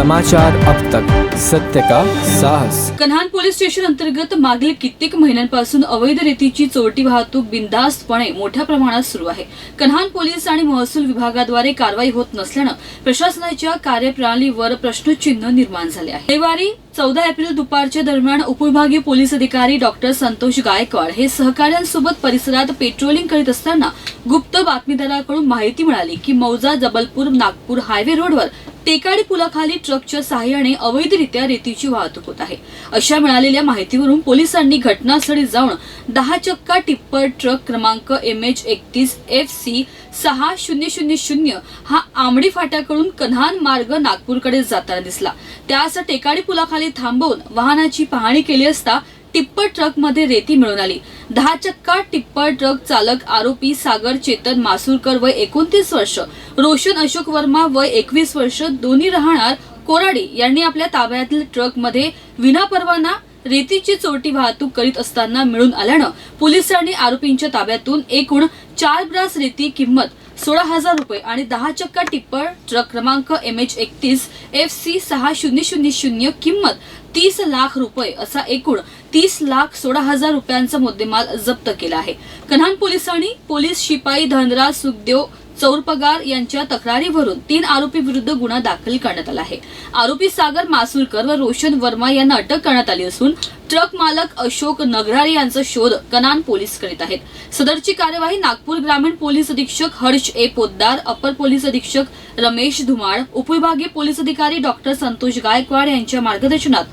समाचार अब तक। सत्य का साहस। कन्हान पोलीस स्टेशन अंतर्गत मागील कित्येक महिन्यांपासून अवैध रेतीची चोरटी वाहतूक बिनधास्तपणे मोठ्या प्रमाणात सुरू आहे. कन्हान पोलीस आणि महसूल विभागाद्वारे कारवाई होत नसल्यानं प्रशासनाच्या कार्यप्रणालीवर प्रश्नचिन्ह निर्माण झाले आहे. रविवारी चौदा एप्रिल दुपारच्या दरम्यान उपविभागीय पोलीस अधिकारी डॉक्टर संतोष गायकवाड हे सहकाऱ्यांसोबत परिसरात पेट्रोलिंग करीत असताना गुप्त बातमीदाराकडून माहिती मिळाली की मौजा जबलपूर नागपूर हायवे रोडवर टेकाडी पुलाखाली ट्रकच्या सहाय्याने अवैधरित्या रेतीची वाहतूक होत आहे. अशा मिळालेल्या माहितीवरून पोलिसांनी घटनास्थळी जाऊन दहा चक्का टिप्पर ट्रक क्रमांक एम एच एकतीस एफ सी सहा शून्य शून्य शून्य हा आंबडी फाट्याकडून कन्हान मार्ग नागपूरकडे जाताना दिसला. त्यास टेकाडी पुलाखाली थांबवून वाहनाची पाहणी केली असता टिप्पर ट्रकमध्ये रेती मिळून आली. दहा चक्का टिप्पर ट्रक चालक आरोपी सागर चेतन मासूरकर वय एकोणतीस वर्ष रोशन अशोक वर्मा वय एकवीस वर्ष दोन्ही राहणार कोराडी यांनी आपल्या ताब्यातील ट्रकमध्ये विनापरवाना रेतीची चोरटी वाहतूक करीत असताना मिळून आल्यानं पोलिसांनी आरोपींच्या ताब्यातून एकूण चार ब्रास रेती किंमत सोळा हजार रुपये आणि दहा चक्का टिप्पर ट्रक क्रमांक एम एच एकतीस एफ सी सहा शून्य शून्य शून्य किंमत तीस लाख रुपये असा एकूण तीस लाख सोळा हजार रुपयांचा मुद्देमाल जप्त केला आहे. कन्हान पोलिसांनी पोलीस शिपाई धनराज सुखदेव चौरपगार यांच्या तक्रारीवरून तीन आरोपी विरुद्ध गुन्हा दाखल करण्यात आला आहे. आरोपी सागर मासुरकर व रोशन वर्मा यांना अटक करण्यात आली असून ट्रक मालक अशोक नगरारी यांचा शोध कनान पोलीस करीत आहेत. सदरची कार्यवाही नागपूर ग्रामीण पोलीस अधीक्षक हर्ष ए पोद्दार अपर पोलीस अधीक्षक रमेश धुमाळ उपविभागीय पोलीस अधिकारी डॉक्टर संतोष गायकवाड यांच्या मार्गदर्शनात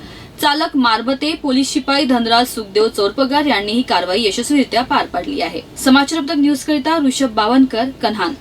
चालक मारबते पोलीस शिपाई धनराज सुखदेव चोरपगार यांनी ही कारवाई यशस्वीरित्या पार पाडली आहे. समाचार न्यूज करिता ऋषभ बावनकर कन्हान.